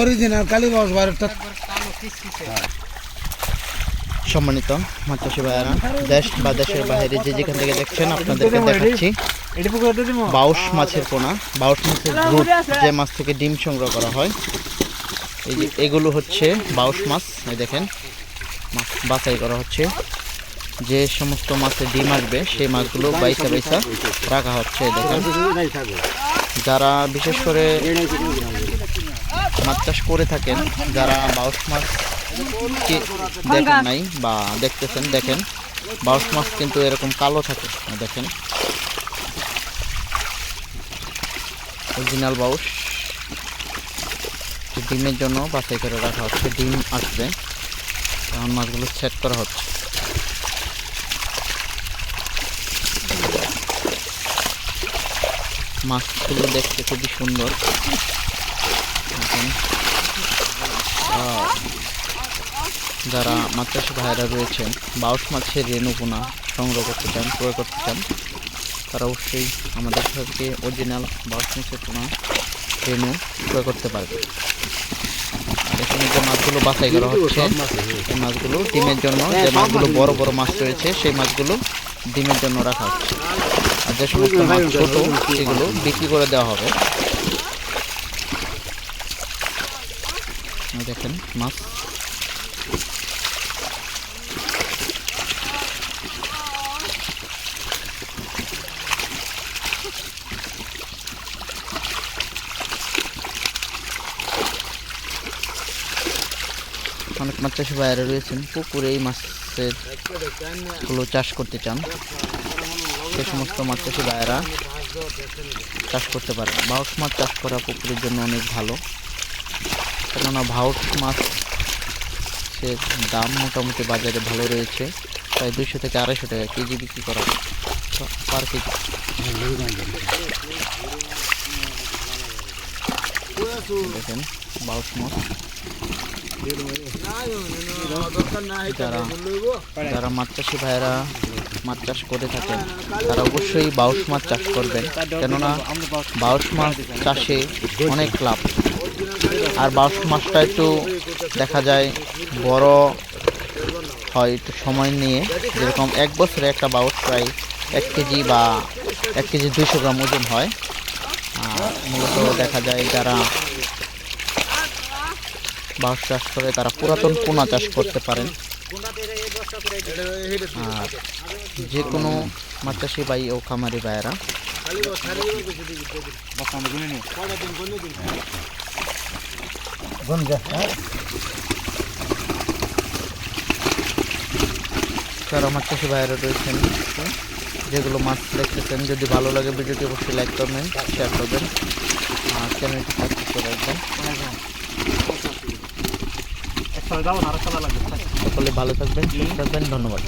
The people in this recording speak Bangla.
অরিজিনাল কালী বাস বারোটা সম্মানিত মাছ চাষি ভাইয়ারা, দেশ বা দেশের বাইরে যে যেখান থেকে দেখছেন, আপনাদেরকে দেখাচ্ছি। বাউশ মাছের পোনা, বাউশ মাছের গ্রুপ যে মাছ থেকে ডিম সংগ্রহ করা হয়। এই যে এগুলো হচ্ছে বাউশ মাছ, এই দেখেন, মাছ বাছাই করা হচ্ছে। যে সমস্ত মাছের ডিম আসবে, সেই মাছগুলো বাইসা বাইসা রাখা হচ্ছে দেখেন। যারা বিশেষ করে মাছ চাষ করে থাকেন যারা বাউশ মাছকে দেখেন নাই বা দেখতেছেন, দেখেন। বাউশ মাছ কিন্তু এরকম কালো থাকে, দেখেন। অরিজিনাল বাউস। তো ডিমের জন্য বাছাই করে রাখা হচ্ছে, ডিম আসবে। এখন মাছগুলো সেট করা হচ্ছে। মাছগুলো দেখতে খুবই সুন্দর। যারা মাছ ভাইরা রয়েছেন বাউস মাছের রেণুপোনা সংগ্রহ করতে চান, ক্রয় করতে চান, তারা অবশ্যই আমাদের থেকে অরিজিনাল বাউস মাছের পোনা, রেণু ক্রয় করতে পারবে এখানে যে মাছগুলো বাছাই করা হচ্ছে, এই মাছগুলো ডিমের জন্য যে মাছগুলো বড় বড় মাছ রয়েছে, সেই মাছগুলো ডিমের জন্য রাখা হচ্ছে। আর যে সমস্ত মাছ ছোট, সেগুলো বিক্রি করে দেওয়া হবে। দেখেন, মাছ। অনেক মাছ চাষি বাইরে রয়েছেন, পুকুরে এই মাছেরগুলো চাষ করতে চান। সে সমস্ত মাছ চাষি ভাইয়েরা চাষ করতে পারে বাউস মাছ চাষ করা পুকুরের জন্য অনেক ভালো। কেননা ভাউস মাছ সে দাম মোটামুটি বাজারে ভালো রয়েছে। প্রায় দুশো থেকে আড়াইশো টাকা কেজি বিক্রি করা পার কেজি। দেখেন বাউস মাছ। যারা যারা মাছ চাষি ভাইয়েরা মাছ চাষ করে থাকেন, তারা অবশ্যই বাউস মাছ চাষ করবেন। কেননা বাউস মাছ চাষে অনেক লাভ। আর বাউস মাছটা একটু দেখা যায় বড় হয় একটু সময় নিয়ে। যেরকম এক বছরে একটা বাউস প্রায় এক কেজি বা এক কেজি দুইশো গ্রাম ওজন হয়। আর মূলত দেখা যায় যারা বাঁশ চাষ করে, তারা পুরাতন পোনা চাষ করতে পারেন। আর যে কোনো মাছ বাই ও খামারি ভাইয়েরা। যারা মাছ চাষি ভাইয়েরা রয়েছেন। যেগুলো মাছ দেখতেছেন যদি ভালো লাগে ভিডিওটি অবশ্যই লাইক করবেন শেয়ার করবেন আর চ্যানেলটি সাবস্ক্রাইব করে রাখবেন। সকলে ভালো থাকবেন সুস্থ থাকবেন ধন্যবাদ।